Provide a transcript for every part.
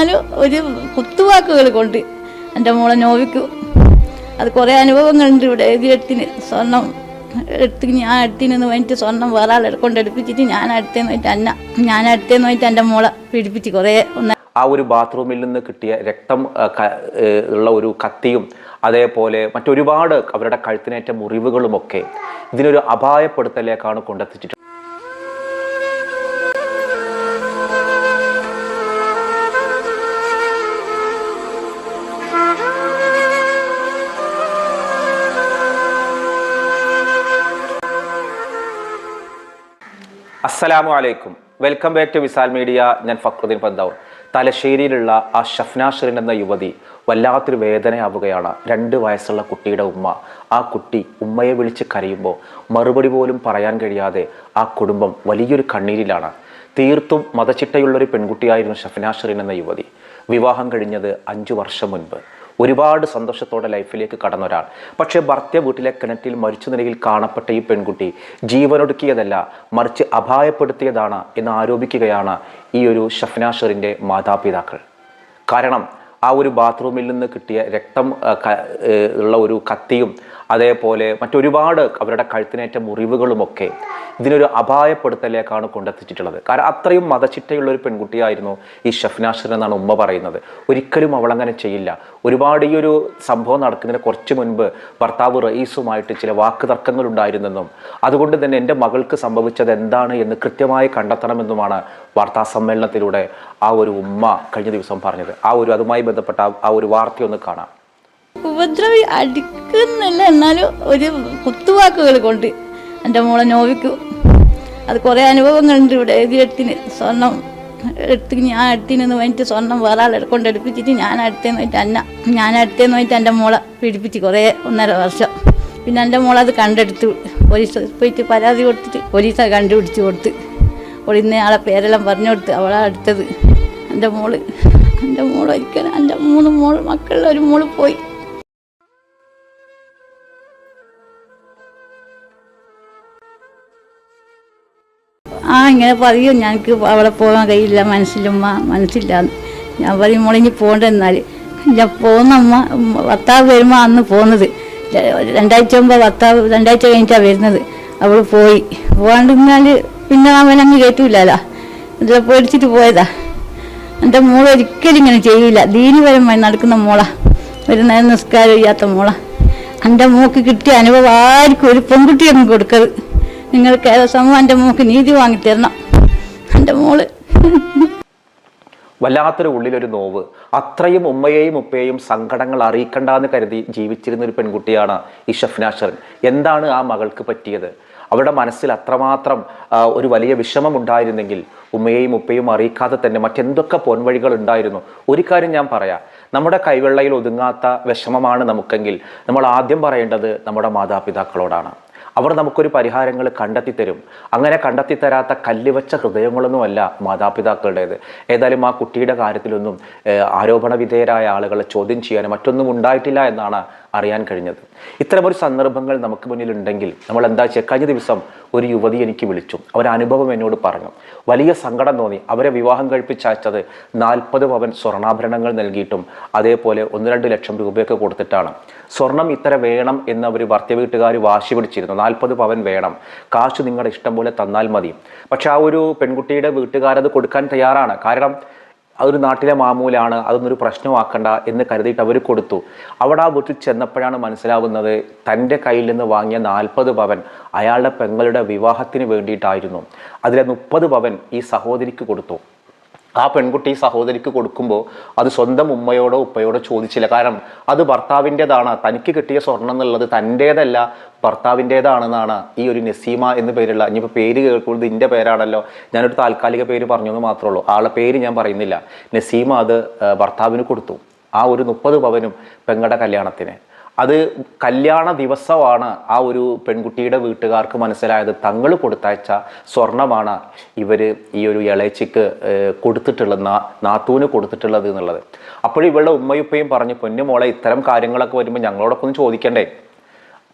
എന്നാലും ഒരു കുത്തുവാക്കുകൾ കൊണ്ട് എന്റെ മോളെ നോവിക്കും. അത് കുറേ അനുഭവങ്ങളുണ്ട് ഇവിടെ എഴുതിയെടുത്തിന്. സ്വർണം എടുത്ത് ഞാൻ എടുത്തിനെന്ന് വേണ്ടിട്ട് സ്വർണം വേറെ ആൾ കൊണ്ട് എടുപ്പിച്ചിട്ട് ഞാൻ അടുത്തേന്ന് വേണ്ടി അന്ന ഞാൻ അടുത്തേന്ന് വേണ്ടി എന്റെ മോളെ പീഡിപ്പിച്ച് കുറേ ഒന്ന്. ആ ഒരു ബാത്റൂമിൽ നിന്ന് കിട്ടിയ രക്തം ഉള്ള ഒരു കത്തിയും അതേപോലെ മറ്റൊരുപാട് അവരുടെ കഴുത്തിനേറ്റ മുറിവുകളുമൊക്കെ ഇതിനൊരു അപായപ്പെടുത്തലേക്കാണ് കൊണ്ടെത്തിച്ചിട്ടുള്ളത് അസ്സലാമു അലൈക്കും. Welcome back to Visal media. ഞാൻ ഫക്രുദ്ദീൻ പന്താവൂർ. തലശ്ശേരിയിലുള്ള ആ ഷഫ്നാഷറിൻ എന്ന യുവതി വല്ലാത്തൊരു വേദനയാവുകയാണ്. രണ്ട് വയസ്സുള്ള കുട്ടിയുടെ ഉമ്മ. ആ കുട്ടി ഉമ്മയെ വിളിച്ച് കരയുമ്പോൾ മറുപടി പോലും പറയാൻ കഴിയാതെ ആ കുടുംബം വലിയൊരു കണ്ണീരിലാണ്. തീർത്തും മതച്ചിട്ടയുള്ളൊരു പെൺകുട്ടിയായിരുന്നു ഷഫ്നാഷറിൻ എന്ന യുവതി. വിവാഹം കഴിഞ്ഞത് അഞ്ചു വർഷം മുൻപ്. ഒരുപാട് സന്തോഷത്തോടെ ലൈഫിലേക്ക് കടന്ന ഒരാൾ. പക്ഷേ ഭർത്ത വീട്ടിലെ കിണറ്റിൽ മരിച്ച നിലയിൽ കാണപ്പെട്ട ഈ പെൺകുട്ടി ജീവനൊടുക്കിയതല്ല മറിച്ച് അപായപ്പെടുത്തിയതാണ് എന്ന് ആരോപിക്കുകയാണ് ഈ ഒരു ഷഫ്നാഷറിന്റെ മാതാപിതാക്കൾ. കാരണം ആ ഒരു ബാത്റൂമിൽ നിന്ന് കിട്ടിയ രക്തം ഉള്ള ഒരു കത്തിയും അതേപോലെ മറ്റൊരുപാട് അവരുടെ കഴുത്തിനേറ്റ മുറിവുകളുമൊക്കെ ഇതിനൊരു അപായപ്പെടുത്തലേക്കാണ് കൊണ്ടെത്തിച്ചിട്ടുള്ളത്. കാരണം അത്രയും മതച്ചിട്ടയുള്ള ഒരു പെൺകുട്ടിയായിരുന്നു ഈ ഷഫ്നാഷർ എന്നാണ് ഉമ്മ പറയുന്നത്. ഒരിക്കലും അവൾ അങ്ങനെ ചെയ്യില്ല. ഒരുപാട് ഈ ഒരു സംഭവം നടക്കുന്നതിന് കുറച്ച് മുൻപ് ഭർത്താവ് റയീസുമായിട്ട് ചില വാക്ക് തർക്കങ്ങൾ ഉണ്ടായിരുന്നെന്നും അതുകൊണ്ട് തന്നെ എന്റെ മകൾക്ക് സംഭവിച്ചത് എന്താണ് എന്ന് കൃത്യമായി കണ്ടെത്തണമെന്നുമാണ് വാർത്താ സമ്മേളനത്തിലൂടെ ആ ഒരു ഉമ്മ കഴിഞ്ഞ ദിവസം പറഞ്ഞത്. ആ ഒരു അതുമായി ബന്ധപ്പെട്ട ആ ഒരു വാർത്തയൊന്ന് കാണാം. ഉപദ്രവി അടിക്കുന്നില്ല. എന്നാലും ഒരു കുത്തുവാക്കുകൾ കൊണ്ട് എന്റെ മോളെ നോവിക്കും. അത് കുറേ അനുഭവങ്ങളുണ്ട് ഇവിടെ. എഴുതിയെടുത്തിന് സ്വർണം എടുത്ത് ഞാൻ എടുത്തിനെന്ന് പറഞ്ഞിട്ട് സ്വർണം വേറെ ആളെ കൊണ്ട് എടുപ്പിച്ചിട്ട് ഞാൻ അടുത്തേന്ന് പോയിട്ട് അന്ന ഞാൻ അടുത്തേന്ന് പോയിട്ട് എന്റെ മോളെ പീഡിപ്പിച്ച് കുറേ ഒന്നര വർഷം. പിന്നെ എന്റെ മോളെ അത് കണ്ടെടുത്തു. പോലീസ് പോയിട്ട് പരാതി കൊടുത്തിട്ട് പോലീസ് കണ്ടുപിടിച്ച് കൊടുത്ത്. ഒളിന്ന് ആളെ പേരെല്ലാം പറഞ്ഞു കൊടുത്ത് അവളാ അടുത്തത്. എന്റെ മോൾ എന്റെ മോളൊരിക്കലും എന്റെ മൂന്ന് മോൾ മക്കളിൽ ഒരു മോൾ പോയി. ഇങ്ങനെ പറയും ഞങ്ങൾക്ക് അവിടെ പോകാൻ കഴിയില്ല മനസ്സിലുമ്മ മനസ്സില്ല. ഞാൻ പറയും മോളിഞ്ഞ് പോകണ്ടെന്നാൽ ഞാൻ പോകുന്നമ്മ ഭർത്താവ് വരുമ്പോൾ അന്ന് പോകുന്നത് രണ്ടാഴ്ച മുമ്പ് ഭർത്താവ് രണ്ടാഴ്ച കഴിഞ്ഞിട്ടാണ് വരുന്നത്. അവൾ പോയി. പോകാണ്ടിരുന്നാൽ പിന്നെ അവൻ അങ്ങ് കയറ്റൂലല്ലോ ഇതിലെ പേടിച്ചിട്ട് പോയതാ. എന്റെ മോൾ ഒരിക്കലും ഇങ്ങനെ ചെയ്യില്ല ദീനിപരമായി നടക്കുന്ന മോളാ. ഒരു നേരം നിസ്കാരം ചെയ്യാത്ത മോളാ. എന്റെ മോക്ക് കിട്ടിയ അനുഭവം ആർക്കും ഒരു പെൺകുട്ടിയൊന്നും കൊടുക്കരുത്. നിങ്ങൾ കേരള സമൂഹം എന്റെ മോക്ക് നീതി വാങ്ങിത്തരണം എന്റെ മോൾ. വല്ലാത്തൊരു ഉള്ളിലൊരു നോവ്. അത്രയും ഉമ്മയെയും ഉപ്പയെയും സങ്കടങ്ങൾ അറിയിക്കണ്ടെന്ന് കരുതി ജീവിച്ചിരുന്ന ഒരു പെൺകുട്ടിയാണ് ഈ ഷഫ്നാഷർ എന്താണ് ആ മകൾക്ക് പറ്റിയത്? അവരുടെ മനസ്സിൽ അത്രമാത്രം ഒരു വലിയ വിഷമം ഉണ്ടായിരുന്നെങ്കിൽ ഉമ്മയെയും ഉപ്പയും അറിയിക്കാതെ തന്നെ മറ്റെന്തൊക്കെ പൊൻവഴികൾ ഉണ്ടായിരുന്നു? ഒരു കാര്യം ഞാൻ പറയാം. നമ്മുടെ കൈവെള്ളയിൽ ഒതുങ്ങാത്ത വിഷമമാണ് നമുക്കെങ്കിൽ നമ്മൾ ആദ്യം പറയേണ്ടത് നമ്മുടെ മാതാപിതാക്കളോടാണ്. അവർ നമുക്കൊരു പരിഹാരങ്ങൾ കണ്ടെത്തി തരും അങ്ങനെ കണ്ടെത്തി തരാത്ത കല്ലുവച്ച ഹൃദയങ്ങളൊന്നുമല്ല മാതാപിതാക്കളുടേത്. ഏതായാലും ആ കുട്ടിയുടെ കാര്യത്തിലൊന്നും ആരോപണ വിധേയരായ ആളുകളെ ചോദ്യം ചെയ്യാനും മറ്റൊന്നും ഉണ്ടായിട്ടില്ല എന്നാണ് അറിയാൻ കഴിഞ്ഞത്. ഇത്തരമൊരു സന്ദർഭങ്ങൾ നമുക്ക് മുന്നിലുണ്ടെങ്കിൽ നമ്മൾ എന്താ ചെയ്യുക കഴിഞ്ഞ ദിവസം ഒരു യുവതി എനിക്ക് വിളിച്ചു. അവരനുഭവം എന്നോട് പറഞ്ഞു. വലിയ സങ്കടം തോന്നി. അവരെ വിവാഹം കഴിപ്പിച്ചയച്ചത് നാൽപ്പത് പവൻ സ്വർണാഭരണങ്ങൾ നൽകിയിട്ടും അതേപോലെ ഒന്ന് രണ്ട് ലക്ഷം രൂപയൊക്കെ കൊടുത്തിട്ടാണ്. സ്വർണം ഇത്ര വേണം എന്ന് അവർ ഭർത്തി വീട്ടുകാർ വാശി പിടിച്ചിരുന്നു. നാൽപ്പത് പവൻ വേണം. കാശ് നിങ്ങളുടെ ഇഷ്ടം പോലെ തന്നാൽ മതി. പക്ഷെ ആ ഒരു പെൺകുട്ടിയുടെ വീട്ടുകാരത് കൊടുക്കാൻ തയ്യാറാണ്. കാരണം അതൊരു നാട്ടിലെ മാമൂലാണ് അതൊന്നൊരു പ്രശ്നമാക്കണ്ട എന്ന് കരുതിയിട്ട് അവർ കൊടുത്തു. അവിടെ ആ വീട്ടിൽ ചെന്നപ്പോഴാണ് മനസ്സിലാവുന്നത് തന്റെ കയ്യിൽ നിന്ന് വാങ്ങിയ നാൽപ്പത് പവൻ അയാളുടെ പെങ്ങളുടെ വിവാഹത്തിന് വേണ്ടിയിട്ടായിരുന്നു. അതിലെ മുപ്പത് പവൻ ഈ സഹോദരിക്ക് കൊടുത്തു. ആ പെൺകുട്ടി സഹോദരിക്ക് കൊടുക്കുമ്പോൾ അത് സ്വന്തം ഉമ്മയോടോ ഉപ്പയോടോ ചോദിച്ചില്ല. കാരണം അത് ഭർത്താവിന്റെതാണ്. തനിക്ക് കിട്ടിയ സ്വർണം എന്നുള്ളത് തന്റേതല്ല ഭർത്താവിന്റേതാണെന്നാണ് ഈ ഒരു നസീമ എന്ന് പേരുള്ള. ഇനിയിപ്പോൾ പേര് കേൾക്കുന്നത് ഇതിന്റെ പേരാണല്ലോ. ഞാനൊരു താൽക്കാലിക പേര് പറഞ്ഞു എന്ന് മാത്രമേ ഉള്ളൂ ആളെ പേര് ഞാൻ പറയുന്നില്ല. നസീമ അത് ഭർത്താവിന് കൊടുത്തു. ആ ഒരു മുപ്പത് പവനും പെങ്ങളുടെ കല്യാണത്തിന്. അത് കല്യാണ ദിവസമാണ് ആ ഒരു പെൺകുട്ടിയുടെ വീട്ടുകാർക്ക് മനസ്സിലായത്. തങ്ങൾ കൊടുത്തയച്ച സ്വർണമാണ് ഇവർ ഈ ഒരു ഇളയച്ചിക്ക് കൊടുത്തിട്ടുള്ളത് നാ നാത്തൂന് കൊടുത്തിട്ടുള്ളത് എന്നുള്ളത്. അപ്പോൾ ഇവളുടെ ഉമ്മയുപ്പയും പറഞ്ഞു പൊന്നു മോളെ ഇത്തരം കാര്യങ്ങളൊക്കെ വരുമ്പോൾ ഞങ്ങളോടൊപ്പം ഒന്ന് ചോദിക്കണ്ടേ?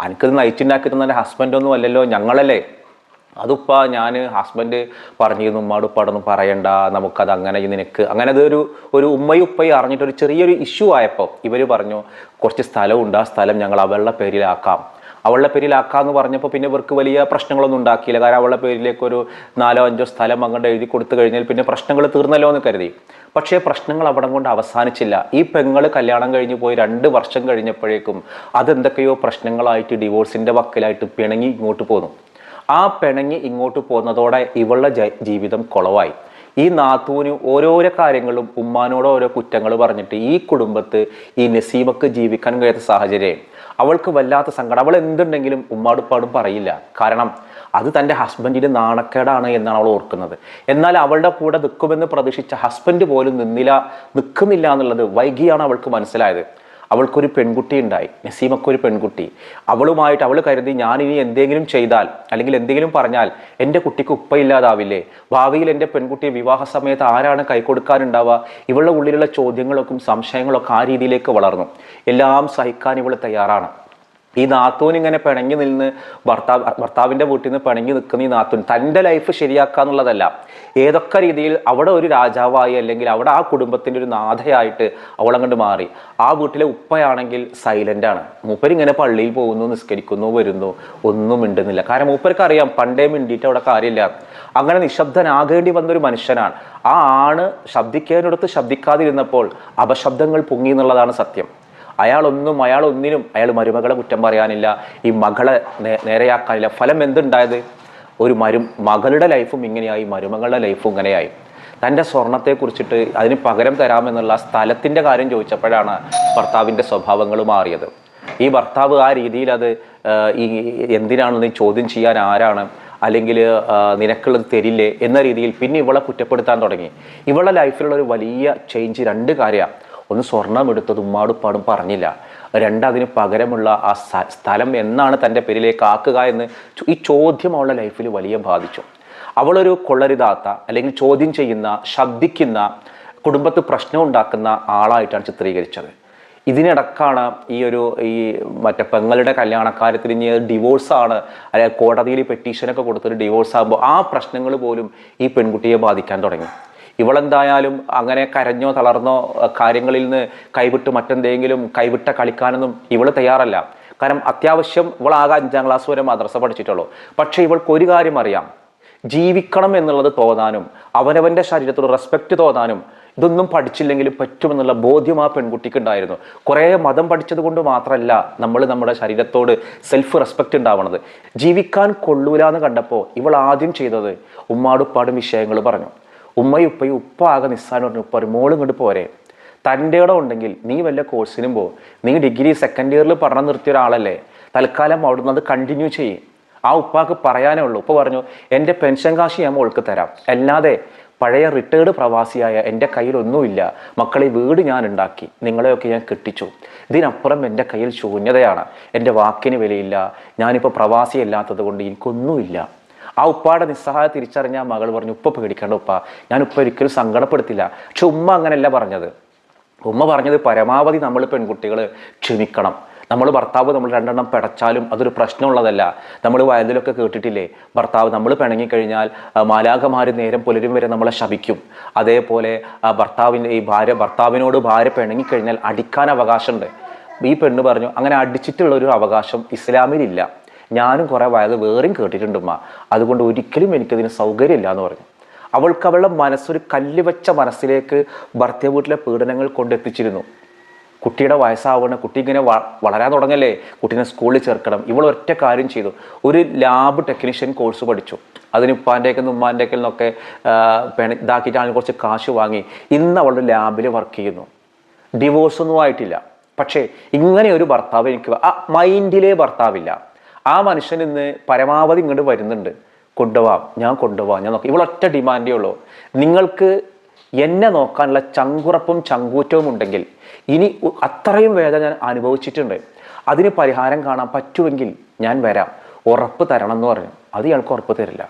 എനിക്കത് നയിച്ചുണ്ടാക്കി തന്നെ ഹസ്ബൻഡ് ഹസ്ബൻഡൊന്നും അല്ലല്ലോ ഞങ്ങളല്ലേ? അതുപ്പ ഞാൻ ഹസ്ബൻഡ് പറഞ്ഞിരുന്നു ഉമ്മാട് ഉപ്പാടൊന്നും പറയണ്ട നമുക്കത് അങ്ങനെ നിനക്ക്. അങ്ങനെ അതൊരു ഒരു ഉമ്മയും ഉപ്പയും അറിഞ്ഞിട്ട് ഒരു ചെറിയൊരു ഇഷ്യൂ ആയപ്പോൾ ഇവർ പറഞ്ഞു കുറച്ച് സ്ഥലമുണ്ട് ആ സ്ഥലം ഞങ്ങൾ അവളുടെ പേരിലാക്കാം. അവളുടെ പേരിലാക്കാന്ന് പറഞ്ഞപ്പോൾ പിന്നെ ഇവർക്ക് വലിയ പ്രശ്നങ്ങളൊന്നും ഉണ്ടാക്കിയില്ല. കാരണം അവളുടെ പേരിലേക്ക് ഒരു നാലോ അഞ്ചോ സ്ഥലം അങ്ങോട്ട് എഴുതി കൊടുത്തു കഴിഞ്ഞാൽ പിന്നെ പ്രശ്നങ്ങൾ തീർന്നല്ലോ എന്ന് കരുതി. പക്ഷേ പ്രശ്നങ്ങൾ അവിടെ കൊണ്ട് അവസാനിച്ചില്ല. ഈ പെങ്ങൾ കല്യാണം കഴിഞ്ഞ് പോയി രണ്ട് വർഷം കഴിഞ്ഞപ്പോഴേക്കും അതെന്തൊക്കെയോ പ്രശ്നങ്ങളായിട്ട് ഡിവോഴ്സിന്റെ വക്കിലായിട്ട് പിണങ്ങി ഇങ്ങോട്ട് പോന്നു. ആ പിണങ്ങി ഇങ്ങോട്ട് പോന്നതോടെ ഇവളുടെ ജീവിതം കുളവായി. ഈ നാത്തൂന് ഓരോരോ കാര്യങ്ങളും ഉമ്മാനോട് ഓരോ കുറ്റങ്ങൾ പറഞ്ഞിട്ട് ഈ കുടുംബത്ത് ഈ നസീമക്ക് ജീവിക്കാൻ കഴിയാത്ത സാഹചര്യം. അവൾക്ക് വല്ലാത്ത സങ്കടം. അവൾ എന്തുണ്ടെങ്കിലും ഉമ്മാടുപ്പാടും പറയില്ല. കാരണം അത് തന്റെ ഹസ്ബൻഡിന്റെ നാണക്കേടാണ് എന്നാണ് അവൾ ഓർക്കുന്നത്. എന്നാൽ അവളുടെ കൂടെ നിൽക്കുമെന്ന് പ്രതീക്ഷിച്ച ഹസ്ബൻഡ് പോലും നിന്നില്ല നിൽക്കുന്നില്ല എന്നുള്ളത് വൈകിയാണ് അവൾക്ക് മനസ്സിലായത്. അവൾക്കൊരു പെൺകുട്ടി ഉണ്ടായി. നസീമക്കൊരു പെൺകുട്ടി. അവളുമായിട്ട് അവൾ കരുതി ഞാൻ ഇനി എന്തെങ്കിലും ചെയ്താൽ അല്ലെങ്കിൽ എന്തെങ്കിലും പറഞ്ഞാൽ എന്റെ കുട്ടിക്ക് ഉപ്പയില്ലാതാവില്ലേ ഭാവിയിൽ എന്റെ പെൺകുട്ടിയെ വിവാഹ സമയത്ത് ആരാണ് കൈകൊടുക്കാനുണ്ടാവുക ഇവളുടെ ഉള്ളിലുള്ള ചോദ്യങ്ങളൊക്കെ സംശയങ്ങളൊക്കെ ആ രീതിയിലേക്ക് വളർന്നു. എല്ലാം സഹിക്കാൻ ഇവൾ തയ്യാറാണ്. ഈ നാത്തൂൻ ഇങ്ങനെ പിണങ്ങി നിന്ന് ഭർത്താവ് ഭർത്താവിന്റെ വീട്ടിൽ നിന്ന് പിണങ്ങി നിൽക്കുന്ന ഈ നാത്തൂൻ തന്റെ ലൈഫ് ശരിയാക്കുക എന്നുള്ളതല്ല. ഏതൊക്കെ രീതിയിൽ അവിടെ ഒരു രാജാവായി അല്ലെങ്കിൽ അവിടെ ആ കുടുംബത്തിന്റെ ഒരു നാഥയായിട്ട് അവളെ അങ്ങോട്ട് മാറി. ആ വീട്ടിലെ ഉപ്പയാണെങ്കിൽ സൈലന്റാണ് മൂപ്പരിങ്ങനെ പള്ളിയിൽ പോകുന്നു നിസ്കരിക്കുന്നു വരുന്നു ഒന്നും മിണ്ടുന്നില്ല. കാരണം മൂപ്പർക്ക് അറിയാം പണ്ടേ മിണ്ടിയിട്ട് അവിടെ കാര്യമില്ല. അങ്ങനെ നിശബ്ദനാകേണ്ടി വന്നൊരു മനുഷ്യനാണ്. ആ ആണ് ശബ്ദിക്കാനിടത്ത് ശബ്ദിക്കാതിരുന്നപ്പോൾ അപശബ്ദങ്ങൾ പൊങ്ങി എന്നുള്ളതാണ് സത്യം. അയാളൊന്നും അയാൾ ഒന്നിനും അയാൾ മരുമകളെ കുറ്റം പറയാനില്ല. ഈ മകളെ നേരെയാക്കാനില്ല. ഫലം എന്തുണ്ടായത്? ഒരു മരു മകളുടെ ലൈഫും ഇങ്ങനെയായി മരുമകളുടെ ലൈഫും ഇങ്ങനെയായി. തന്റെ സ്വർണത്തെ കുറിച്ചിട്ട് അതിന് പകരം തരാമെന്നുള്ള സ്ഥലത്തിന്റെ കാര്യം ചോദിച്ചപ്പോഴാണ് ഭർത്താവിന്റെ സ്വഭാവങ്ങൾ മാറിയത്. ഈ ഭർത്താവ് ആ രീതിയിൽ അത് ഈ എന്തിനാണ് നീ ചോദ്യം ചെയ്യാൻ ആരാണ്? അല്ലെങ്കിൽ നിനക്കുള്ളത് തരില്ലേ? എന്ന രീതിയിൽ പിന്നെ ഇവളെ കുറ്റപ്പെടുത്താൻ തുടങ്ങി. ഇവളുടെ ലൈഫിലുള്ള ഒരു വലിയ ചേഞ്ച് രണ്ട് കാര്യമാണ് ഒന്ന് സ്വർണം എടുത്തത് ഉമ്മാടുപ്പാടും പറഞ്ഞില്ല. രണ്ട് അതിന് പകരമുള്ള ആ സ്ഥലം എന്നാണ് തന്റെ പേരിലേക്ക് ആക്കുക എന്ന് ഈ ചോദ്യം അവളുടെ ലൈഫിൽ വലിയ ബാധിച്ചു. അവളൊരു കൊള്ളരുതാത്ത അല്ലെങ്കിൽ ചോദ്യം ചെയ്യുന്ന ശബ്ദിക്കുന്ന കുടുംബത്ത് പ്രശ്നം ഉണ്ടാക്കുന്ന ആളായിട്ടാണ് ചിത്രീകരിച്ചത്. ഇതിനിടക്കാണ് ഈ ഒരു ഈ മറ്റേ പെങ്ങളുടെ കല്യാണക്കാര്യത്തിൽ ഇനി ഡിവോഴ്സാണ് അല്ലെങ്കിൽ കോടതിയിൽ പെറ്റീഷനൊക്കെ കൊടുത്തൊരു ഡിവോഴ്സ് ആകുമ്പോൾ ആ പ്രശ്നങ്ങൾ പോലും ഈ പെൺകുട്ടിയെ ബാധിക്കാൻ തുടങ്ങി. ഇവളെന്തായാലും അങ്ങനെ കരഞ്ഞോ തളർന്നോ കാര്യങ്ങളിൽ നിന്ന് കൈവിട്ട് മറ്റെന്തെങ്കിലും കൈവിട്ട കളിക്കാനൊന്നും ഇവൾ തയ്യാറല്ല. കാരണം അത്യാവശ്യം ഇവളാകെ അഞ്ചാം ക്ലാസ് വരെ മദ്രസ പഠിച്ചിട്ടുള്ളൂ. പക്ഷേ ഇവൾക്ക് ഒരു കാര്യം അറിയാം. ജീവിക്കണം എന്നുള്ളത് തോന്നാനും അവനവന്റെ ശരീരത്തോട് റെസ്പെക്റ്റ് തോന്നാനും ഇതൊന്നും പഠിച്ചില്ലെങ്കിലും പറ്റുമെന്നുള്ള ബോധ്യം ആ പെൺകുട്ടിക്ക് ഉണ്ടായിരുന്നു. കുറേ മതം പഠിച്ചത് കൊണ്ട് മാത്രമല്ല നമ്മൾ നമ്മുടെ ശരീരത്തോട് സെൽഫ് റെസ്പെക്റ്റ് ഉണ്ടാവണത്. ജീവിക്കാൻ കൊള്ളൂല എന്ന് കണ്ടപ്പോൾ ഇവൾ ആദ്യം ചെയ്തത് ഉമ്മാടുപ്പാടും വിഷയങ്ങൾ പറഞ്ഞു. ഉമ്മയും ഉപ്പയും ഉപ്പ ആകെ നിസ്സാരം പറഞ്ഞു ഉപ്പ ഒരു മോളും ഇങ്ങോട്ട് പോരെ. തന്റെ ഇടം ഉണ്ടെങ്കിൽ നീ വല്ല കോഴ്സിനും പോ. നീ ഡിഗ്രി സെക്കൻഡ് ഇയറിൽ പഠനം നിർത്തിയ ഒരാളല്ലേ. തൽക്കാലം അവിടുന്ന് അത് കണ്ടിന്യൂ ചെയ്യും. ആ ഉപ്പാക്ക് പറയാനേ ഉള്ളൂ. ഉപ്പ പറഞ്ഞു എന്റെ പെൻഷൻ കാശ് ഞാൻ മോൾക്ക് തരാം. അല്ലാതെ പഴയ റിട്ടയർഡ് പ്രവാസിയായ എന്റെ കയ്യിലൊന്നുമില്ല. മക്കളെ വീട് ഞാൻ ഉണ്ടാക്കി. നിങ്ങളെയൊക്കെ ഞാൻ കെട്ടിച്ചു. ഇതിനപ്പുറം എന്റെ കയ്യിൽ ശൂന്യതയാണ്. എന്റെ വാക്കിന് വിലയില്ല. ഞാനിപ്പോൾ പ്രവാസിയല്ലാത്തത് കൊണ്ട് എനിക്കൊന്നുമില്ല. ആ ഉപ്പാടെ നിസ്സഹായ തിരിച്ചറിഞ്ഞ മകൾ പറഞ്ഞു ഉപ്പ പേടിക്കേണ്ട ഉപ്പ ഞാൻ ഉപ്പ ഒരിക്കലും സങ്കടപ്പെടുത്തില്ല. പക്ഷെ ഉമ്മ അങ്ങനെയല്ല പറഞ്ഞത്. ഉമ്മ പറഞ്ഞത് പരമാവധി നമ്മൾ പെൺകുട്ടികൾ ക്ഷമിക്കണം. നമ്മൾ ഭർത്താവ് നമ്മൾ രണ്ടെണ്ണം പിടച്ചാലും അതൊരു പ്രശ്നമുള്ളതല്ല. നമ്മൾ വയലിലൊക്കെ കേട്ടിട്ടില്ലേ? ഭർത്താവ് നമ്മൾ പിണങ്ങിക്കഴിഞ്ഞാൽ മാലാഖമാർ നേരം പുലരും വരെ നമ്മളെ ശപിക്കും. അതേപോലെ ഭർത്താവിന്റെ ഈ ഭാര്യ ഭർത്താവിനോട് ഭാര്യ പിണങ്ങിക്കഴിഞ്ഞാൽ അടിക്കാൻ അവകാശമുണ്ട്. ഈ പെണ്ണ് പറഞ്ഞു അങ്ങനെ അടിച്ചിട്ടുള്ള ഒരു അവകാശം ഇസ്ലാമിലില്ല. ഞാനും കുറേ വയത് വേറെയും കേട്ടിട്ടുണ്ട് ഉമ്മ. അതുകൊണ്ട് ഒരിക്കലും എനിക്കതിന് സൗകര്യമില്ല എന്ന് പറഞ്ഞു. അവൾക്ക് അവളുടെ മനസ്സൊരു കല്ല് വെച്ച മനസ്സിലേക്ക് ഭർത്തിയ വീട്ടിലെ പീഡനങ്ങൾ കൊണ്ടെത്തിച്ചിരുന്നു. കുട്ടിയുടെ വയസ്സാവണം കുട്ടി ഇങ്ങനെ വളരാൻ തുടങ്ങല്ലേ? കുട്ടീനെ സ്കൂളിൽ ചേർക്കണം. ഇവൾ ഒറ്റ കാര്യം ചെയ്തു. ഒരു ലാബ് ടെക്നീഷ്യൻ കോഴ്സ് പഠിച്ചു. അതിന് ഉപ്പാന്റെയൊക്കെ ഉമ്മാന്റെയൊക്കെ നിന്നൊക്കെ ഇതാക്കിയിട്ടാണ് കുറച്ച് കാശ് വാങ്ങി. ഇന്ന് അവളുടെ ലാബിൽ വർക്ക് ചെയ്യുന്നു. ഡിവോഴ്സൊന്നും ആയിട്ടില്ല. പക്ഷേ ഇങ്ങനെ ഒരു ഭർത്താവ് എനിക്ക് ആ മൈൻഡിലെ ഭർത്താവില്ല. ആ മനുഷ്യൻ ഇന്ന് പരമാവധി ഇങ്ങോട്ട് വരുന്നുണ്ട്. കൊണ്ടുപോവാം ഞാൻ കൊണ്ടുപോവാം ഞാൻ നോക്കാം. ഇവളൊറ്റ ഡിമാൻഡേ ഉള്ളൂ. നിങ്ങൾക്ക് എന്നെ നോക്കാനുള്ള ചങ്കുറപ്പും ചങ്കൂറ്റവും ഉണ്ടെങ്കിൽ ഇനി അത്രയും വേദന ഞാൻ അനുഭവിച്ചിട്ടുണ്ട്. അതിന് പരിഹാരം കാണാൻ പറ്റുമെങ്കിൽ ഞാൻ വരാം. ഉറപ്പ് തരണം എന്ന് പറഞ്ഞു. അത് ഇയാൾക്ക് ഉറപ്പ് തരില്ല.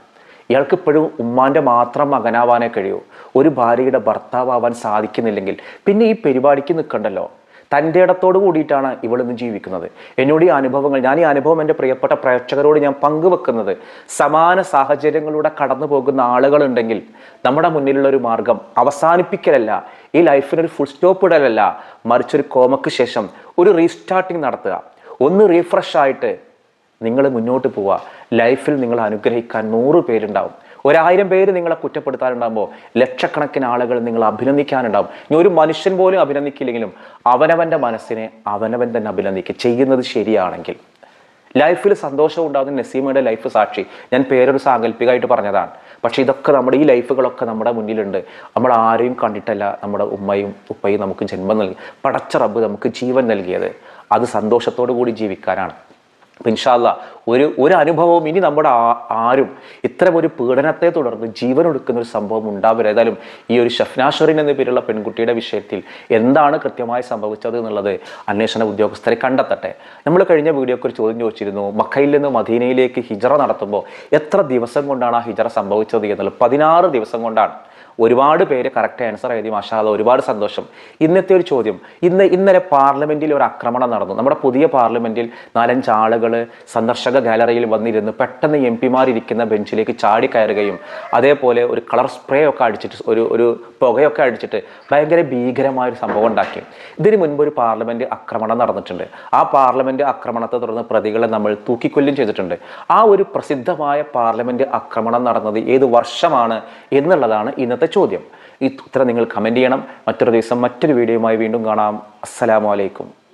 ഇയാൾക്ക് ഇപ്പോഴും ഉമ്മാന്റെ മാത്രം മകനാവാനേ കഴിയൂ. ഒരു ഭാര്യയുടെ ഭർത്താവാൻ സാധിക്കുന്നില്ലെങ്കിൽ പിന്നെ ഈ പരിപാടിക്ക് നിൽക്കണ്ടല്ലോ? തന്റെ ഇടത്തോട് കൂടിയിട്ടാണ് ഇവളിന്ന് ജീവിക്കുന്നത്. എന്നോട് ഈ അനുഭവങ്ങൾ ഞാൻ ഈ അനുഭവം എന്റെ പ്രിയപ്പെട്ട പ്രേക്ഷകരോട് ഞാൻ പങ്കുവെക്കുന്നത്. സമാന സാഹചര്യങ്ങളിലൂടെ കടന്നു പോകുന്ന ആളുകളുണ്ടെങ്കിൽ നമ്മുടെ മുന്നിലുള്ള ഒരു മാർഗം അവസാനിപ്പിക്കലല്ല ഈ ലൈഫിനൊരു ഫുൾ സ്റ്റോപ്പ് ഇടലല്ല. മറിച്ചൊരു കോമയ്ക്ക് ശേഷം ഒരു റീസ്റ്റാർട്ടിങ് നടത്തുക. ഒന്ന് റീഫ്രഷ് ആയിട്ട് നിങ്ങൾ മുന്നോട്ട് പോവുക. ലൈഫിൽ നിങ്ങൾ അനുഗ്രഹിക്കാൻ നൂറ് പേരുണ്ടാവും. ഒരായിരം പേര് നിങ്ങളെ കുറ്റപ്പെടുത്താനുണ്ടാകുമ്പോൾ ലക്ഷക്കണക്കിന് ആളുകൾ നിങ്ങൾ അഭിനന്ദിക്കാനുണ്ടാകും. ഇനി ഒരു മനുഷ്യൻ പോലും അഭിനന്ദിക്കില്ലെങ്കിലും അവനവന്റെ മനസ്സിനെ അവനവൻ തന്നെ അഭിനന്ദിക്കുക ചെയ്യുന്നത് ശരിയാണെങ്കിൽ. ലൈഫിൽ സന്തോഷം ഉണ്ടാകുന്ന നസീമയുടെ ലൈഫ് സാക്ഷി. ഞാൻ പേരൊരു സാങ്കല്പികമായിട്ട് പറഞ്ഞതാണ്. പക്ഷേ ഇതൊക്കെ നമ്മുടെ ഈ ലൈഫുകളൊക്കെ നമ്മുടെ മുന്നിലുണ്ട്. നമ്മൾ ആരെയും കണ്ടിട്ടല്ല നമ്മുടെ ഉമ്മയും ഉപ്പയും നമുക്ക് ജന്മം നൽകി. പടച്ച റബ്ബ് നമുക്ക് ജീവൻ നൽകിയത്. അത് സന്തോഷത്തോടു കൂടി ജീവിക്കാനാണ്. അപ്പം ഇൻഷാല്ല ഒരു ഒരു അനുഭവവും ഇനി നമ്മുടെ ആരും ഇത്തരം ഒരു പീഡനത്തെ തുടർന്ന് ജീവൻ ഒടുക്കുന്ന ഒരു സംഭവം ഉണ്ടാവില്ല ഏതായാലും ഈ ഒരു ഷഫ്നാഷറിൻ എന്ന പേരുള്ള പെൺകുട്ടിയുടെ വിഷയത്തിൽ എന്താണ് കൃത്യമായി സംഭവിച്ചത് എന്നുള്ളത് അന്വേഷണ ഉദ്യോഗസ്ഥരെ കണ്ടെത്തട്ടെ. നമ്മൾ കഴിഞ്ഞ വീഡിയോക്ക് ഒരു ചോദ്യം ചോദിച്ചിരുന്നു മക്കയിൽ നിന്ന് മദീനയിലേക്ക് ഹിജറ നടത്തുമ്പോൾ എത്ര ദിവസം കൊണ്ടാണ് ആ ഹിജറ സംഭവിച്ചത് എന്നുള്ളത്? പതിനാറ് ദിവസം കൊണ്ടാണ്. ഒരുപാട് പേര് കറക്റ്റ് ആൻസർ എഴുതി മാഷാല്ല ഒരുപാട് സന്തോഷം. ഇന്നത്തെ ഒരു ചോദ്യം. ഇന്ന് ഇന്നലെ പാർലമെന്റിൽ ഒരു ആക്രമണം നടന്നു. നമ്മുടെ പുതിയ പാർലമെന്റിൽ നാലഞ്ച് ആളുകൾ സന്ദർശക ഗാലറിയിൽ വന്നിരുന്ന്. പെട്ടെന്ന് എം പിമാരിരിക്കുന്ന ബെഞ്ചിലേക്ക് ചാടി കയറുകയും അതേപോലെ ഒരു കളർ സ്പ്രേ ഒക്കെ അടിച്ചിട്ട് ഒരു ഒരു പുകയൊക്കെ അടിച്ചിട്ട് ഭയങ്കര ഭീകരമായ ഒരു സംഭവം ഉണ്ടാക്കി. ഇതിന് മുൻപ് ഒരു പാർലമെന്റ് ആക്രമണം നടന്നിട്ടുണ്ട്. ആ പാർലമെന്റ് ആക്രമണത്തെ തുടർന്ന് പ്രതികളെ നമ്മൾ തൂക്കിക്കൊല്ലും ചെയ്തിട്ടുണ്ട്. ആ ഒരു പ്രസിദ്ധമായ പാർലമെന്റ് ആക്രമണം നടന്നത് ഏത് വർഷമാണ് എന്നുള്ളതാണ് ഇന്നത്തെ ചോദ്യം. ഈ ഉത്തരം നിങ്ങൾ കമന്റ് ചെയ്യണം. മറ്റൊരു ദിവസം മറ്റൊരു വീഡിയോയുമായി വീണ്ടും കാണാം. അസ്സലാമു അലൈക്കും.